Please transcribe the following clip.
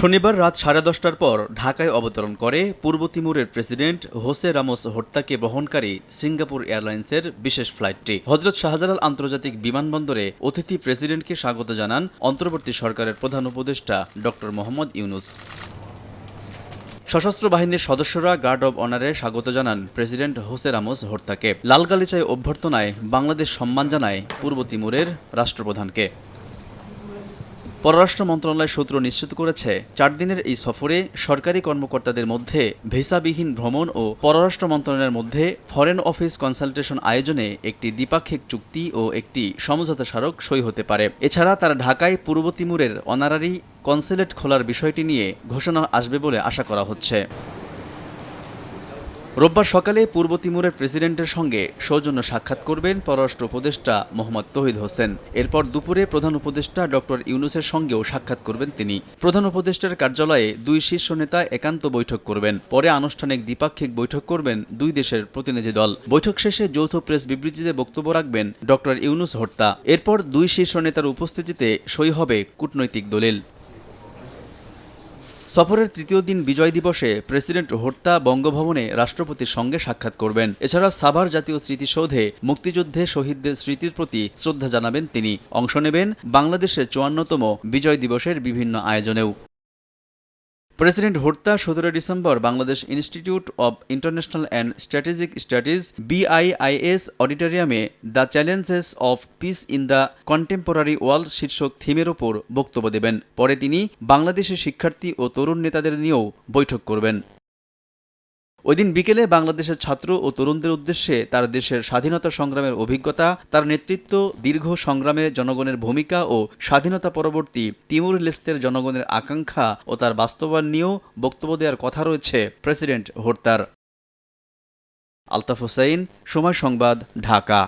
শনিবার রাত সাড়ে দশটার পর ঢাকায় অবতরণ করে পূর্ব তিমুরের প্রেসিডেন্ট হোসে রামোস হর্তাকে বহনকারী সিঙ্গাপুর এয়ারলাইন্সের বিশেষ ফ্লাইটটি। হজরত শাহজালাল আন্তর্জাতিক বিমানবন্দরে অতিথি প্রেসিডেন্টকে স্বাগত জানান অন্তর্বর্তী সরকারের প্রধান উপদেষ্টা ড মোহাম্মদ ইউনুস। সশস্ত্র বাহিনীর সদস্যরা গার্ড অব অনারে স্বাগত জানান প্রেসিডেন্ট হোসে রামোস হর্তাকে লালগালিচায় অভ্যর্থনায় বাংলাদেশ সম্মান জানায় পূর্ব তিমুরের রাষ্ট্রপ্রধানকে। পররাষ্ট্র মন্ত্রণালয় সূত্র নিশ্চিত করেছে, চার দিনের এই সফরে সরকারি কর্মকর্তাদের মধ্যে ভিসাবিহীন ভ্রমণ ও পররাষ্ট্র মন্ত্রণালয়ের মধ্যে ফরেন অফিস কনসালটেশন আয়োজনে একটি দ্বিপাক্ষিক চুক্তি ও একটি সমঝোতা স্মারক সই হতে পারে। এছাড়া তারা ঢাকায় পূর্ব তিমুরের অনারারি কনসুলেট খোলার বিষয়টি নিয়ে ঘোষণা আসবে বলে আশা করা হচ্ছে। রোববার সকালে পূর্ব তিমুরের প্রেসিডেন্টের সঙ্গে সৌজন্য সাক্ষাৎ করবেন পররাষ্ট্র উপদেষ্টা মোহাম্মদ তহিদ হোসেন। এরপর দুপুরে প্রধান উপদেষ্টা ডক্টর ইউনুসের সঙ্গেও সাক্ষাৎ করবেন তিনি। প্রধান উপদেষ্টার কার্যালয়ে দুই শীর্ষ নেতা একান্ত বৈঠক করবেন। পরে আনুষ্ঠানিক দ্বিপাক্ষিক বৈঠক করবেন দুই দেশের প্রতিনিধি দল। বৈঠক শেষে যৌথ প্রেস বিবৃতিতে বক্তব্য রাখবেন ডক্টর ইউনুস হর্তা। এরপর দুই শীর্ষ নেতার উপস্থিতিতে সই হবে কূটনৈতিক দলিল। সফরের তৃতীয় দিন বিজয় দিবসে প্রেসিডেন্ট হোর্তা বঙ্গভবনে রাষ্ট্রপতির সঙ্গে সাক্ষাৎ করবেন। এছাড়া সাভার জাতীয় স্মৃতিসৌধে মুক্তিযুদ্ধে শহীদদের স্মৃতির প্রতি শ্রদ্ধা জানাবেন তিনি। অংশ নেবেন বাংলাদেশের চুয়ান্নতম বিজয় দিবসের বিভিন্ন আয়োজনেও। প্রেসিডেন্ট হর্তা সতেরো December Bangladesh institute of international and strategic studies BIIS অডিটোরিয়ামে the challenges of peace in the contemporary world শীর্ষক থিমের ওপর বক্তব্য দেবেন। পরে তিনি বাংলাদেশের শিক্ষার্থী ও তরুণ নেতাদের নিয়েও বৈঠক করবেন। ওইদিন বিকেলে বাংলাদেশের ছাত্র ও তরুণদের উদ্দেশ্যে তার দেশের স্বাধীনতা সংগ্রামের অভিজ্ঞতা, তার নেতৃত্ব, দীর্ঘ সংগ্রামে জনগণের ভূমিকা ও স্বাধীনতা পরবর্তী তিমুর লেস্তের জনগণের আকাঙ্ক্ষা ও তার বাস্তবায়ন নিয়েও বক্তব্য দেওয়ার কথা রয়েছে প্রেসিডেন্ট হোর্তার আলতাফ হোসাইন, সময় সংবাদ, ঢাকা।